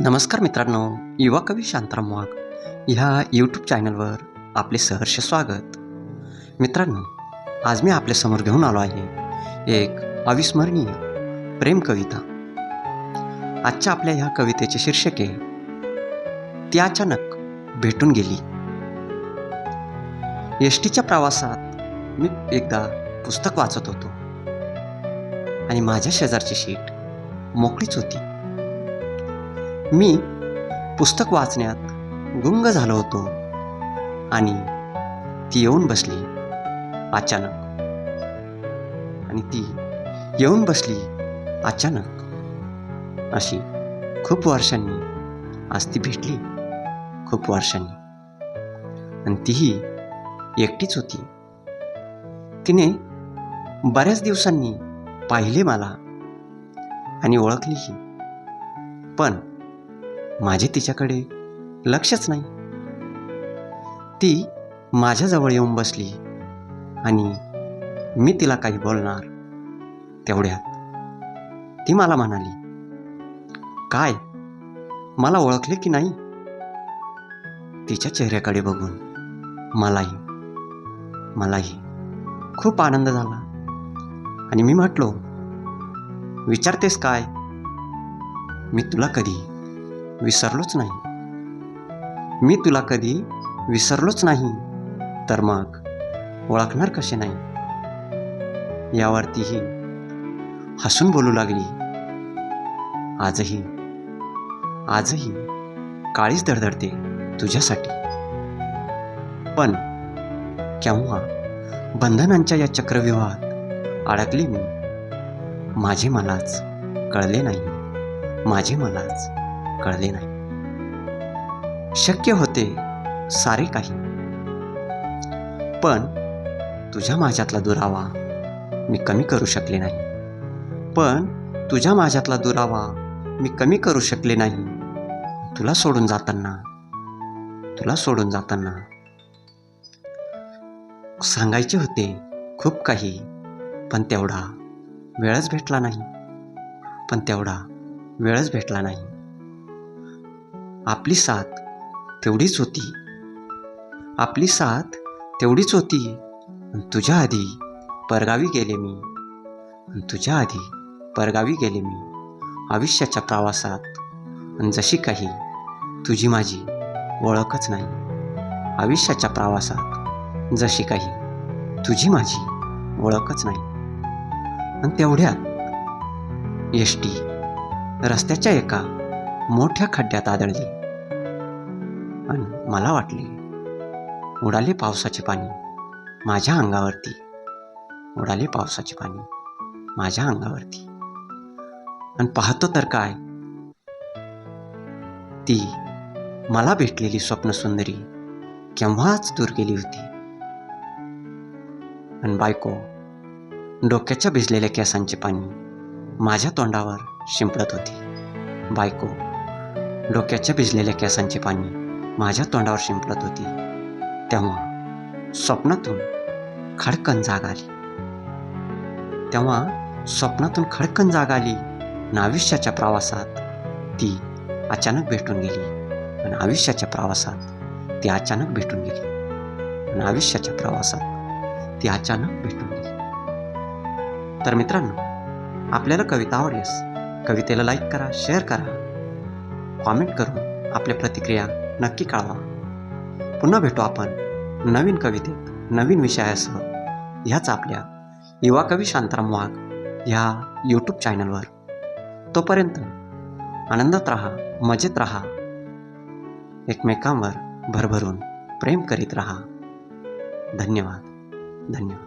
नमस्कार मित्रांनो युवा कवी शांताराम वाघ ह्या यूट्यूब चॅनलवर आपले सहर्ष स्वागत. मित्रांनो आज मी आपल्यासमोर घेऊन आलो आहे एक अविस्मरणीय प्रेम कविता. आजच्या आपल्या ह्या कवितेचे शीर्षक आहे ती अचानक भेटून गेली. एस टीच्या प्रवासात मी एकदा पुस्तक वाचत होतो. आणि माझ्या शेजारची शीट मोकळीच होती. मी पुस्तक वाचण्यात गुंग झालो होतो. आणि ती येऊन बसली अचानक. आणि ती येऊन बसली अचानक. अशी खूप वर्षांनी आज ती भेटली. खूप वर्षांनी. आणि तीही एकटीच होती. तिने बऱ्याच दिवसांनी पाहिले मला आणि ओळखलीही. पण माझे तिच्याकडे लक्षच नाही. ती माझ्याजवळ येऊन बसली आणि मी तिला काही बोलणार तेवढ्यात ती मला म्हणाली काय? मला ओळखले की नाही? तिच्या चेहऱ्याकडे बघून मलाही मलाही खूप आनंद झाला आणि मी म्हटलो विचारतेस काय? मी तुला कधी विसरलोच नाही. मी तुला कधी विसरलोच नाही. तर मग ओळखणार कसे नाही? यावर तीही हसून बोलू लागली. आजही आजही काळीच धडधडते तुझ्यासाठी. पण केव्हा बंधनांच्या या चक्रव्यूहात अडकली मी माझे मलाच कळले नाही. माझे मलाच कळले नाही. शक्य होते सारे काही. पण तुझ्या माझ्यातला दुरावा मी कमी करू शकले नाही. पण तुझ्या माझ्यातला दुरावा मी कमी करू शकले नाही. तुला सोडून जाताना तुला सोडून जाताना. सांगायचे होते खूप काही पण तेवढा वेळच भेटला नाही. पण तेवढा वेळच भेटला नाही. आपली साथ तेवढीच होती. आपली साथ तेवढीच होती. तुझ्या आधी परगावी गेले मी. तुझ्या आधी परगावी गेले मी. आयुष्याच्या प्रवासात. जशी काही तुझी माझी ओळखच नाही. आयुष्याच्या प्रवासात जशी काही तुझी माझी ओळखच नाही. आणि तेवढ्यात एस टी रस्त्याच्या एका मोठ्या खड्ड्यात आदळली. आणि मला वाटले उडाले पावसाचे पाणी माझ्या अंगावरती. उडाले पावसाचे पाणी माझ्या अंगावरती. आणि पाहतो तर काय. ती मला भेटलेली स्वप्नसुंदरी केव्हाच दूर गेली होती. आणि बायको डोक्याच्या भिजलेल्या केसांचे पाणी माझ्या तोंडावर शिंपडत होती. बायको डोक्याच्या भिजलेल्या केसांचे पाणी माझ्या तोंडावर शिंपडत होती. तेव्हा स्वप्नातून खडकन जाग आली. तेव्हा स्वप्नातून खडकन जाग आली. आणि आयुष्याच्या प्रवासात ती अचानक भेटून गेली. आणि आयुष्याच्या प्रवासात ती अचानक भेटून गेली. आणि आयुष्याच्या प्रवासात ती अचानक भेटून गेली. तर मित्रांनो आपल्याला कविता आवडल्यास कवितेला लाईक करा शेअर करा. कॉमेंट करून आपल्या प्रतिक्रिया नक्की कळवा. पुन्हा भेटू आपण नवीन कवितेत नवीन विषयासह ह्याच आपल्या युवा कवी शांताराम वाघ ह्या यूट्यूब चॅनलवर तोपर्यंत आनंदात राहा मजेत राहा. एकमेकांवर भरभरून प्रेम करीत राहा. धन्यवाद धन्यवाद.